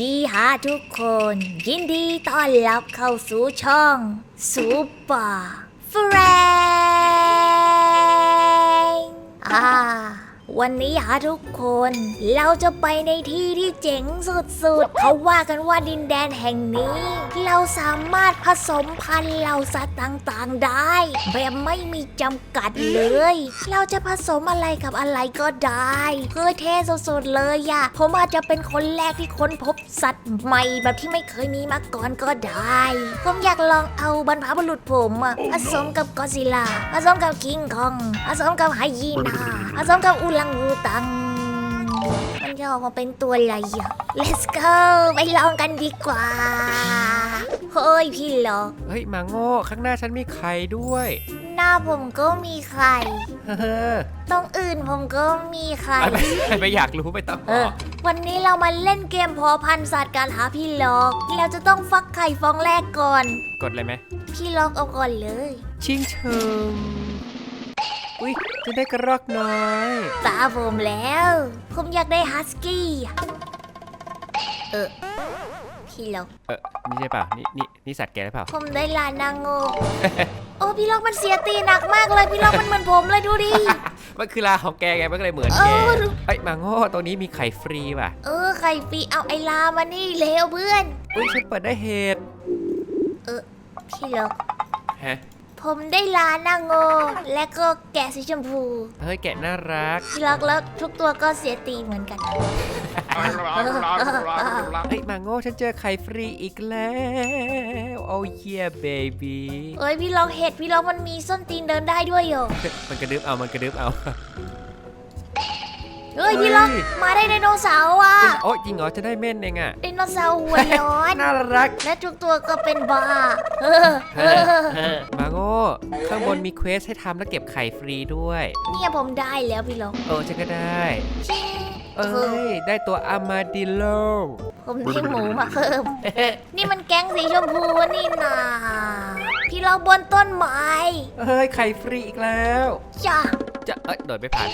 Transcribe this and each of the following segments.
ดีฮะทุกคน ยินดีต้อนรับเข้าสู่ช่องซูเปอร์เฟรนอ่า วันนี้ฮะทุกคน เราจะไปในที่ที่เจ๋งสุดๆ เขาว่ากันว่าดินแดนแห่งนี้ เราสามารถผสมพันธุ์เหล่าสัตว์ต่างๆ ได้ แบบไม่มีจำกัดเลย เราจะผสมอะไรกับอะไรก็ได้ เพื่อเท่สุดๆเลยอะผมอาจจะเป็นคนแรกที่ค้นพบสัตว์ใหม่แบบที่ไม่เคยมีมาก่อนก็ได้ ผมอยากลองเอาบรรพบุรุษผมผสมกับกอซิลลาผสมกับคิงคองผสมกับไฮยีนาผสมกับอุลังอูตัง มันจะออกมาเป็นตัวอะไรอะ Let's go ไปลองกันดีกว่าเฮ้ยพี่หลอกเฮ้ยมาโง่ข้างหน้าฉันมีไข่ด้วย หน้าผมก็มีไข่เฮ้อตรงอื่นผมก็มีไข่ อะไรไม่อยากรู้ไม่ต้องเอบออกวันนี้เรามาเล่นเกมเพอพันธุ์สัตว์กันหาพี่ล็อกเราจะต้องฟักไข่ฟองแรกก่อน กดเลยไหมพี่ล็อกเอาก่อนเลย ชิงเชิง อุ้ยจะได้กระรอกน้อย ตาผมแล้ว ผมอยากได้ฮัสกี้เออพี่ล็อกเออนี่ใช่เปล่านี่นี่นี่สัตว์แกหรือเปล่า ผมได้ลานาโงโอ้พี่ล็อกมันเสียตีหนักมากเลยพี่ล็อกมันเหมือนผมเลยดูดิมันคือลาของแกไงมันก็เลยเหมือนเอแกอดูเอ้ยมาโง่ตรงนี้มีไข่ฟรีว่ะ เออไข่ปีเอาไอลามานี่เร็วเพื่อนอุ้ยฉันเปิดได้เห็ดพี่ล็อกฮะ ผมได้ลานาโง และก็แกะสีชมพูเฮ้ยแกะน่ารักพี่ล็อกแล้วทุกตัวก็เสียตีเหมือนกัน เฮ้ยมาโง่ฉันเจอไข่ฟรีอีกแล้วโอ้เย่เบบี้เอ้ยพี่ล็อกเห็ดพี่ล็อกมันมีส้นตีนเดินได้ด้วยโยมันกระดึบเอามันกระดึบเอา เฮ้ยพี่ล็อกเฮ้ยมาได้ไดโนเสาร์อะโอ้ยจริงเหรอจะได้เม่นเองอะไดโนเสาร์หัวร้อน น่ารัก และทุกตัวก็เป็นบ้าเออเออมาโง่ข้างบนมีเควสให้ทำแล้วเก็บไข่ฟรีด้วย เนี่ยผมได้แล้วพี่ล็อกเออฉันก็ได้ชิงเอ้ยได้ตัวอามาดิโล ผมได้หมูมาเพิ่มนี่มันแก๊งสีชมพูนี่นาพี่ล็อกบนต้นไม้เอ้ยไข่ฟรีอีกแล้วจ้าจะเอ้ยโดดไม่ผ่าน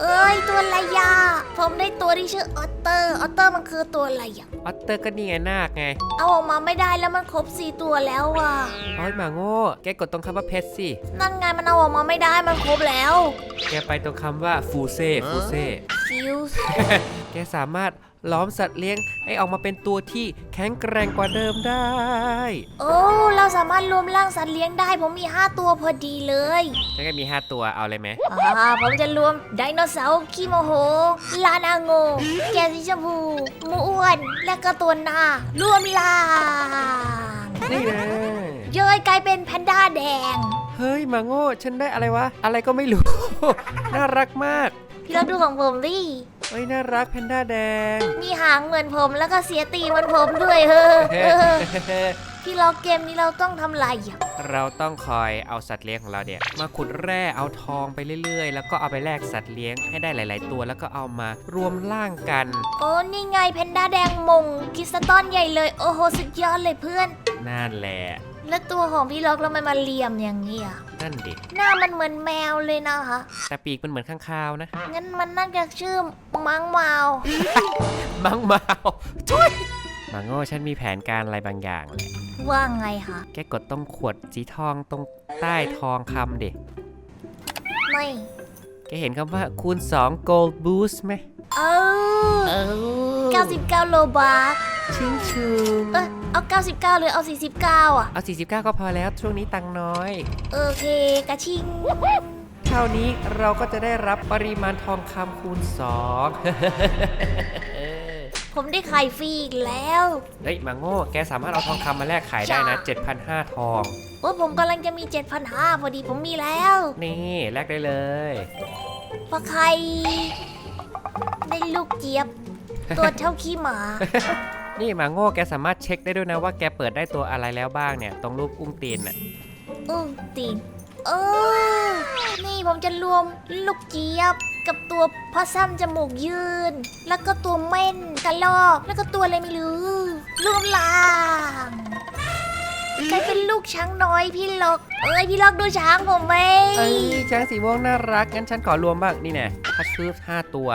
เอ้ยตัวอะไรยาผมได้ตัวที่ชื่อออตเตอร์ออตเตอร์มันคือตัวอะไรอะออตเตอร์ก็นี่ไงนาคไงเอาออกมาไม่ได้แล้วมันครบสี่ตัวแล้วอะโอ้ยมาโง่แกกดตรงคำว่าเพชรสินั่นไงมันเอาออกมาไม่ได้มันครบแล้วแกไปตรงคำว่าฟูเซ่ฟูเซ่ฟิวส์แกสามารถ ล้อมสัตว์เลี้ยงให้ออกมาเป็นตัวที่แข็งแกร่งกว่าเดิมได้ โอ้เราสามารถรวมร่างสัตว์เลี้ยงได้ผมมี 5 ตัวพอดีเลยฉันก็มี 5 ตัวเอาเลยไหมอ่าผมจะรวมไดโนเสาร์ขี้โมโห ลานาโง แกสีชมพูหมูอ้วน และก็ตัวหน้ารวมล่างนี่นะเย้ยกลายเป็นแพนด้าแดง เฮ้ยมาโง่ฉันได้อะไรวะ อะไรก็ไม่รู้ น่ารักมากพี่เราดูของผมดิ เฮ้ยน่ารักแพนด้าแดง มีหางเหมือนผมแล้วก็เสียตีนเหมือนผมด้วยเฮ้อ เออพี่เราเกมนี้เราต้องทำลายอะเราต้องคอยเอาสัตว์เลี้ยงของเราเนี่ยมาขุดแร่เอาทองไปเรื่อย ๆ แล้วก็เอาไปแลกสัตว์เลี้ยงให้ได้หลาย ๆ ตัว แล้วก็เอามารวมร่างกัน โอ้นี่ไงแพนด้าแดงมงกิสตอนใหญ่เลยโอ้โหสุดยอดเลยเพื่อน นั่นแหละ แล้วตัวของพี่ล็อกแล้วมันมาเหลี่ยมอย่างนี้อะนั่นดิหน้ามันเหมือนแมวเลยนะคะแต่ปีกมันเหมือนข้างคาวนะ งั้นมันน่าจะชื่อมังมาว มังมาวช่วยมาโง่ฉันมีแผนการอะไรบางอย่างแหละ ว่าไงคะ แกกดตรงขวดสีทองตรงใต้ทองคำดิไม่ แกเห็นคำว่าคูณ 2 gold boost ไหมเออเออ99 โลบาทชิงชุงเออเอา 99 หรือเอา 49 อะ เอา 49 ก็พอแล้วช่วงนี้ตังค์น้อย โอเค กระชิง เท่านี้เราก็จะได้รับปริมาณทองคำคูณ 2 ผมได้ไข่ฟรีอีกแล้ว เฮ้ยมาโง่แกสามารถเอาทองคำมาแลกขายได้นะ7,500ทอง โอ้ผมกำลังจะมี 7,500พอดีผมมีแล้ว นี่แลกได้เลยปลาไข่ได้ลูกเจี๊ยบ ตัวเท่าขี้หมา นี่มาโง่แกสามารถเช็คได้ด้วยนะว่าแกเปิดได้ตัวอะไรแล้วบ้างเนี่ยตรงรูปอุ้งตีนน่ะอู้ตีนเออนี่ผมจะรวมลูกเจี๊ยบ กับตัวพ่อซ้ำจมูกยืน แล้วก็ตัวเม่นกระลอกแล้วก็ตัวอะไรไม่รู้รวมล่างกลายเป็นลูกช้างน้อยพี่ล็อก เอ้ยพี่ล็อกดูช้างผมไหมเอ้ยช้างสีม่วงน่ารักงั้นฉันขอรวมบ้างนี่แน่พัชฟืบห้าตัว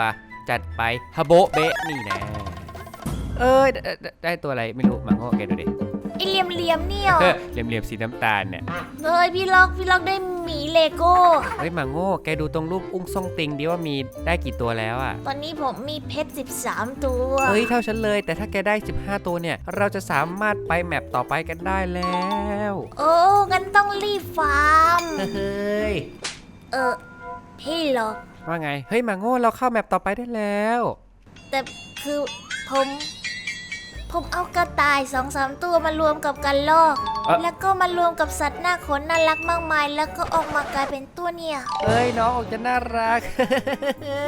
จัดไปฮาโบเบะนี่แน่เเออได้ได้ได้ตัวอะไรไม่รู้มาโง่แกดูดิ อเหลี่ยมเหลี่ยมๆเนี่ยเฮ้ยเหลี่ยมๆสีน้ำตาลเนี่ยเฮ้ยพี่ล็อกพี่ล็อกได้หมีเลโก้ เฮ้ยมาโง่แกดูตรงรูปอุ้งซ่องติงดิว่ามีได้กี่ตัวแล้วอะตอนนี้ผมมีเพชร 13 ตัว เฮ้ยเท่าฉันเลย แต่ถ้าแกได้ 15 ตัวเนี่ย เราจะสามารถไปแมปต่อไปกันได้แล้วโอ้งั้นต้องรีบฟาร์ม เฮ้ยเออพี่ล็อกว่าไงเฮ้ยมาโง่เราเข้าแมปต่อไปได้แล้ว แต่คือผม ผมเอากระต่ายสองสามตัวมารวมกับกันลอก เอ๊ะแล้วก็มารวมกับสัตว์หน้าขนน่ารักมากมาย แล้วก็ออกมากลายเป็นตัวเนี่ย เฮ้ยน้องออกจะน่ารัก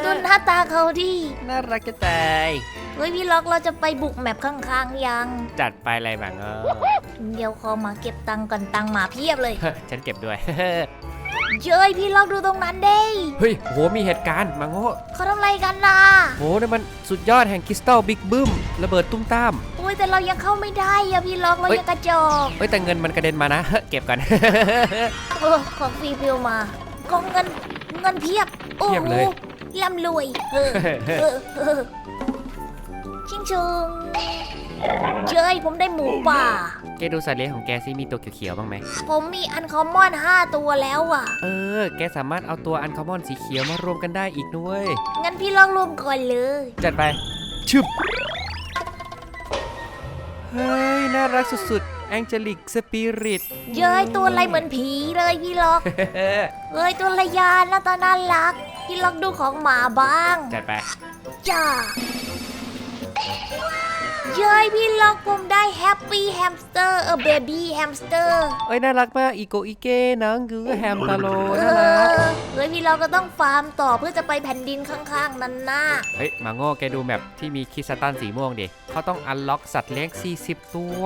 ดูหน้าตาเขาดิน่ารักจะตายเฮ้ยพี่ล็อกเราจะไปบุกแมปข้างๆยัง จัดไปอะไรมาโง่เดี๋ยวขอมาเก็บตังค์ก่อนตังค์มาเพียบเลย ฉันเก็บด้วย เย้ยพี่ล็อกดูตรงนั้นเด้เฮ้ยโหมีเหตุการณ์มาโง่เขาทำอะไรกันน่ะโหนี่มันสุดยอดแห่งคริสตัลบิ๊กบึ้มระเบิดตุ้มตามอุ้ยแต่เรายังเข้าไม่ได้อะพี่ล็อกเราเฮ้ยยังกระจอกเฮ้ยแต่เงินมันกระเด็นมานะ เก็บกันเออของฟรีพิวมากองเงินเงินเพียบโอ้เพียบโหเลยร่ำรวยเออเออเออ ชิงชงเจ้ยผมได้หมูป่า แกดูสัตว์เลี้ยงของแกซิมีตัวเขียวๆบ้างไหม ผมมีอันคอมมอน 5 ตัวแล้วอะ เออ แกสามารถเอาตัวอันคอมมอนสีเขียวมารวมกันได้อีกด้วย งั้นพี่ลองรวมก่อนเลย จัดไป ชึบ เฮ้ย น่ารักสุดๆ แองเจลิกสปิริต เย้ยตัวอะไรเหมือนผีเลยพี่ล็อก เอ้ยตัวระยาหน้าตาน่ารัก พี่ล็อกดูของหมาบ้าง จัดไป จ้า เย้ยพี่ล็อกผมได้แฮปปี้แฮมสเตอร์เออเบบี้แฮมสเตอร์เอ้ยน่ารักมากอีโกอีเก้น้องกือแฮมตาโลเอน่ารักอเฮ้ยพี่ล็อกก็ต้องฟาร์มต่อเพื่อจะไปแผ่นดินข้างๆ นั้นน่ะเฮ้ยมาโง่แกดูแมปที่มีคริสตันสีม่วงดิเขาต้องอันล็อกสัตว์เลี้ยง 40 ตัว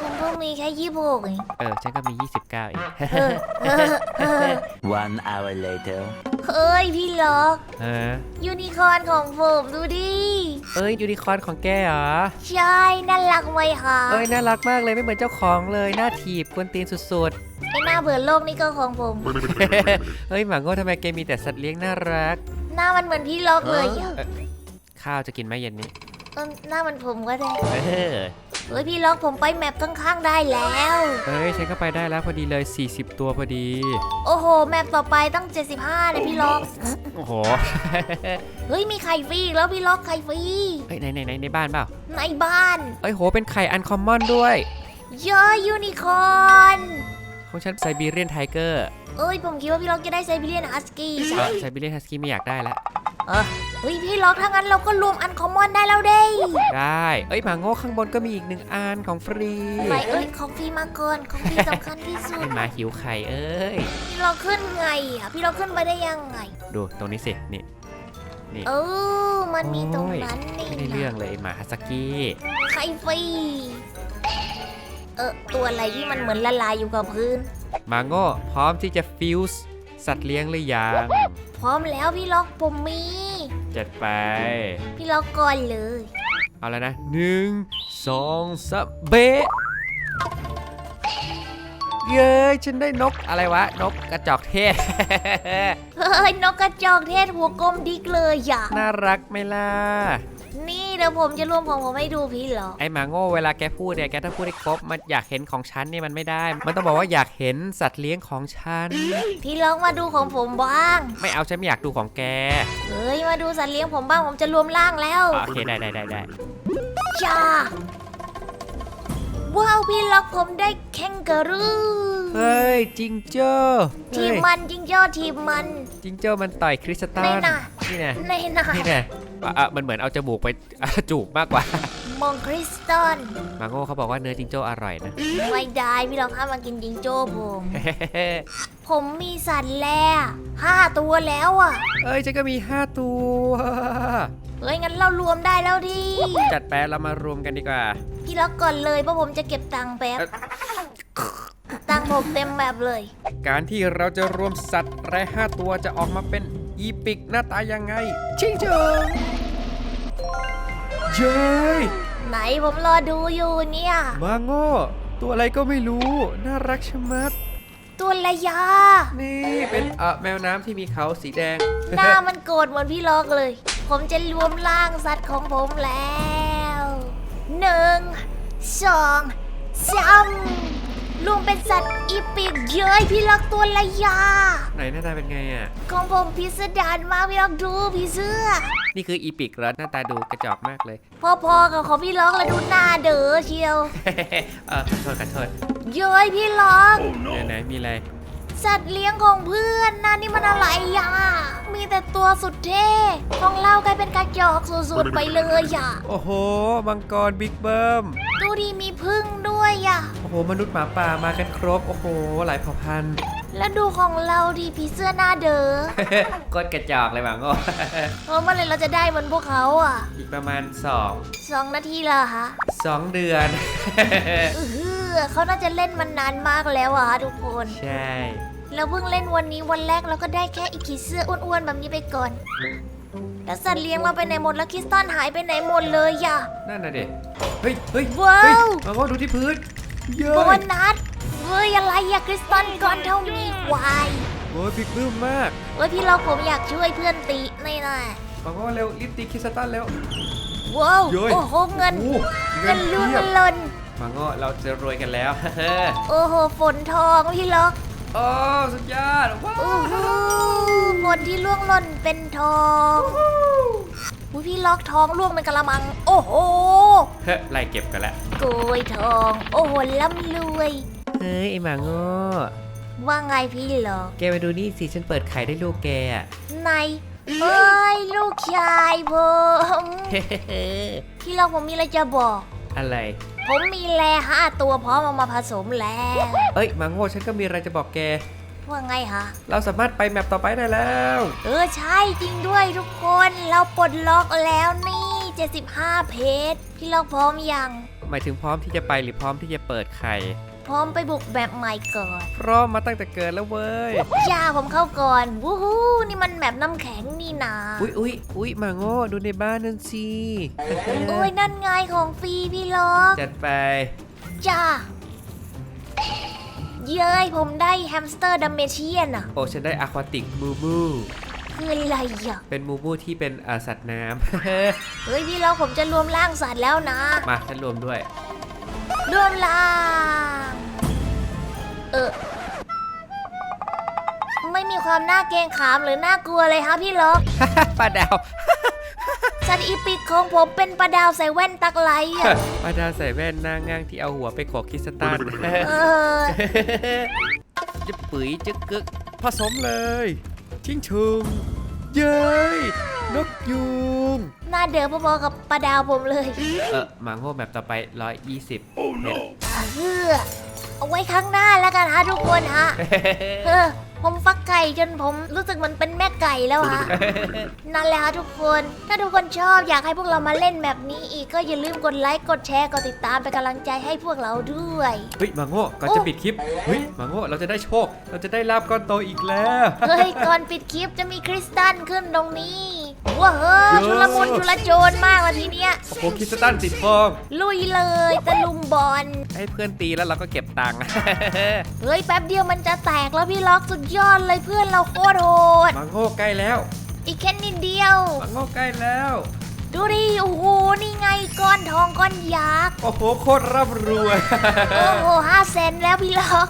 ผมเพิ่งมีแค่ยี่หกเองเออฉันก็มี 29เอง เออเออเออ One hour later. เฮ้ยพี่ล็อก ฮะยูนิคอร์นของผมดูดิ เอ้ยยูนิคอร์นของแกเหรอ ใช่น่ารักไหมคะเอ้ยน่ารักมากเลยไม่เหมือนเจ้าของเลยหน้าถีบกวนตีนสุดไอหน้าเบื่อโลกนี่ก็ของผม ๆ เฮ้ยหมาโง่ทำไมแกมีแต่สัตว์เลี้ยงน่ารักหน้ามันเหมือนพี่ล็อกเลยอะข้าวจะกินไหมเย็นนี้ เออหน้ามันผมก็ได้ เออ เฮ้ยพี่ล็อกผมไปแมปข้างๆได้แล้วเฮ้ยฉันก็ไปได้แล้วพอดีเลย 40 ตัวพอดี โอ้โห แมปต่อไปตั้ง 75เลยพี่ล็อก โอ้โห เฮ้ยมีไข่ฟรีอีกแล้วพี่ล็อกไข่ฟรีเฮ้ยไหนไหนไหนในบ้านเปล่า ในบ้าน เอ้ยโหเป็นไข่อันคอมมอนด้วย เยอะยูนิคอร์นของฉันไซบีเรียนไทเกอร์ เอ้ยผมคิดว่าพี่ล็อกจะได้ไซบีเรียนฮัสกี้ใช่ ไซบีเรียนฮัสกี้ไม่อยากได้แล้วเออเฮ้ยพี่ล็อกถ้างั้นเราก็รวมอันคอมมอนได้แล้วเด้ได้ เอ้ยหมาโง่ข้างบนก็มีอีกหนึ่งอันของฟรีไหนเอ้ยของฟรีมาก่อนของฟรีสำคัญที่สุดเป็นหมาหิวไข่เอ้ยพี่ล็อกขึ้นไงอะพี่ล็อกขึ้นไปได้ยังไง ดูตรงนี้สินี่นี่เออมันมีตรงนั้นนี่ไม่ได้เรื่องเลยไอ้หมาฮัสกี้ไข่ฟรีเออตัวอะไรที่มันเหมือนละลายอยู่กับพื้นห มาโง่พร้อมที่จะฟิวส์สัตว์เลี้ยงหรือยัง พร้อมแล้วพี่ล็อกผมมี จัดไป พี่ล็อกก่อนเลย เอาแล้วนะหนึ่งสองสามเบะเย้ยฉันได้นกอะไรวะ นกกระจอกเทศ เฮ้ยนกกระจอกเทศหัวกลมดิกเลยอะน่ารักไหมล่ะ นี่เดี๋ยวผมจะรวมของผมให้ดูพี่ล็อกไอหมาโง่เวลาแกพูดเนี่ยแกถ้าพูดได้ครบมันอยากเห็นของฉันเนี่ยมันไม่ได้ มันต้องบอกว่าอยากเห็นสัตว์เลี้ยงของฉัน พี่ล็อกมาดูของผมบ้างไม่เอาฉันไม่อยากดูของแกเฮ้ยมาดูสัตว์เลี้ยงผมบ้างผมจะรวมร่างแล้วอะโอเคได้ได้ได้ได้จ้าว้าวพี่ล็อกผมได้แคนการูเฮ้ยจิงโจ้ทีเฮ้มยมันจิงโจ้ทีมมันจิงโจ้มันต่อยคริสตัในนน่ะนี่นะในน่ะนี่นะ อะอะมันเหมือนเอาจมูกไปอะจูบมากกว่ามองคริสตัลหมาโง่เขาบอกว่าเนื้อจิงโจ้อร่อยนะไม่ได้พี่ล็อกห้ามมากินจิงโจ้ผมผมมีสัตว์แล่ห้าตัวแล้วอะ เอ้ยฉันก็มี5ตัวเฮ้ยงั้นเรารวมได้แล้วดิจัดแปะเรามารวมกันดีกว่าพี่ล็อกก่อนเลยเพราะผมจะเก็บตังค์แป๊บเอ่อตังค์ผมเต็มแบบเลย การที่เราจะรวมสัตว์แร่5ตัวจะออกมาเป็น อีปิกหน้าตายังไง ชิงเชิงเย้ยไหนผมรอดูอยู่เนี่ย มาโง่ตัวอะไรก็ไม่รู้ น่ารักชะมัด ตัวระยา นี่เป็นเอ่อแมวน้ำที่มีเขาสีแดง หน้ามันโกรธเหมือนพี่ล็อกเลย ผมจะรวมร่างสัตว์ของผมแล้วสองสาม รวมเป็นสัตว์อีปิกเย้ยพี่ล็อกตัวละยา ไหนหน้าตาเป็นไงอะ ของผมพิสดารมากพี่ล็อกดูพี่เสื้อ นี่คืออีพิกเหรอหน้าตาดูกระจอกมากเลย พอๆกับของพี่ล็อกแล้วดูหน้าเด้อเชียว เออขอโทษขอโทษเย้ยพี่ล็อก ไหนไหนมีอะไร สัตว์เลี้ยงของเพื่อนนั่นนี่มันอะไรอะ มีแต่ตัวสุดเท่ของเรากลายเป็นกระจอกสุดๆไปเลยอะ โอ้โห มังกรบิ๊กเบิ้มดูดีมีพึ่งด้วยอะ โอ้โห มนุษย์หมาป่ามากันครบ โอ้โห หลายเผ่าพันธุ์ แล้วดูของเราดีผีเสื้อหน้าเด้อกดกระจอกเลยหวังโง่เออเมื่อไหรเราจะได้เหมือนพวกเขาอะ อีกประมาณ2สองนาทีละฮะ2เดือนเออเขาน่าจะเล่นมันนานมากแล้วอะทุกคน ใช่ เราเพิ่งเล่นวันนี้วันแรกเราก็ได้แค่อีกขีเสื้ออ้วนๆแบบนี้ไปก่อนแล้วสัตว์เลี้ยงเราไปไหนหมดแล้วคริสตันหายไปไหนหมดเลยอะ นั่นน่ะเด็เฮ้ยเฮ้ยว้าว เฮ้ยหวังโง่ดูที่พื้นเย้โบยนัสเฮ้ยอะไรอะคริสตันก่อนเท่ามีควายโอ้ยบิ๊กเบิ้มมากเฮ้ยพี่เราผมอยากช่วยเพื่อนตีนี่นะหวังโง่เร็วรีบตีคริสตันเร็วว้าวเย้ย โอ้โหเงิน โอ้เงินล้วนเพียบล้นหวังโง่เราจะรวยกันแล้ว โอ้โหฝนทองพี่ล็อก โอ้สุดยอดว้าโอ้วโหฝนที่ล่วงหล่นเป็นทองอุ้ยพี่ล็อกทองล่วงเป็นกะละมัง โอ้โหเฮ้ยไล่เก็บกันแล้วโกยทอง โอ้โหล่ำรวย เฮ้ยไอหมาโง่ว่าไงพี่ล็อกแกมาดูนี่สิฉันเปิดไข่ได้ลูกแกอะไหนเอ้ยลูกชายผม พี่ล็อกผมมีอะไรจะบอก อะไร ผมมีแร่ห้าตัวพร้อมเอามาผสมแล้ว เอ้ยหมาโง่ฉันก็มีอะไรจะบอกแก ว่าไงฮะ เราสามารถไปแมปต่อไปได้แล้ว เออใช่จริงด้วยทุกคนเราปลดล็อกแล้วนี่ 75 เพจพี่ล็อกพร้อมยัง หมายถึงพร้อมที่จะไปหรือพร้อมที่จะเปิดไข่ พร้อมไปบุกแบบใหม่ก่อนพร้อมมาตั้งแต่เกิดแล้วเว้ยย่าผมเข้าก่อนวู้ฮู้นี่มันแบบน้ำแข็งนี่นาอุ๊ยอุ๊ยอุ๊ยหมาโง่ดูในบ้านนั่นสิโอ้ยนั่นไงของฟรีพี่ล็อกจัดไปจ้าเย้ยผมได้แฮมสเตอร์ดัมเมเชียนอะโอ้ฉันได้อะควาติกมูมูคืออะไรอะเป็นมูมูที่เป็นเอ่อสัตว์น้เฮ้ยพี่ล็อกผมจะรวมร่างสัตว์แล้วนะำมาฉันรวมด้วย รวมล่าง เออ ไม่มีความน่าเกรงขามหรือน่ากลัวเลยฮะพี่ล็อกปลาดาวสัตว์อีปิกของผมเป็นปลาดาวใส่แว่นตักไลอะปลาดาวใส่แว่นหน้าง้างที่เอาหัวไปโขกคริสตันเออ จะปุ๋ยจะกึกผสมเลย ชิงชุงเย้ยนกยูงหน้าเดือพอๆกับปลาดาวผมเลย เออหมาโง่แบบต่อไป 120เม็ดเพื่อ เอาไว้ข้างหน้าแล้วกันฮะทุกคนฮะเออผมฟักไก่จนผมรู้สึกเหมันเป็นแม่ไก่แล้วฮะ นั่นแหละฮะทุกคน ถ้าทุกคนชอบอยากให้พวกเรามาเล่นแบบนี้อีกก็อย่าลืมกดไลค์ กดแชร์ กดติดตามเป็นกำลังใจให้พวกเราด้วย เฮ้ยหมาโง่ก่อนจะปิดคลิป เฮ้ยหมาโง่เราจะได้โชค เราจะได้ลาบก้อนโตอีกแล้ว เฮ้ย ก่อนปิดคลิปจะมีคริสตัลขึ้นตรงนี้ ว้าเฮ้ยเยอะ ชุลมุนชุลโจรมากเลยทีเนี้ย โอ้โหคริสตันติดฟองลุยเลยตะลุมบอล ให้เพื่อนตีแล้วเราก็เก็บตังค์ เฮ้ยแป๊บเดียวมันจะแตกแล้วพี่ล็อกสุดยอดเลยเพื่อนเราโคตรโหดหมาโง่ใกล้แล้วอีกแค่นิดเดียวหมาโง่ใกล้แล้ว ดูดิโอ้โหนี่ไงก้อนทองก้อนยักษ์ โอ้โหโคตรร่ำรวย โอ้โหห้าเซนแล้วพี่ล็อก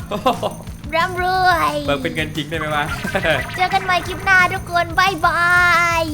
ร่ำรวย เบิกเป็นเงินจริงได้ไหมวะ เจอกันใหม่คลิปหน้าทุกคนบ๊ายบาย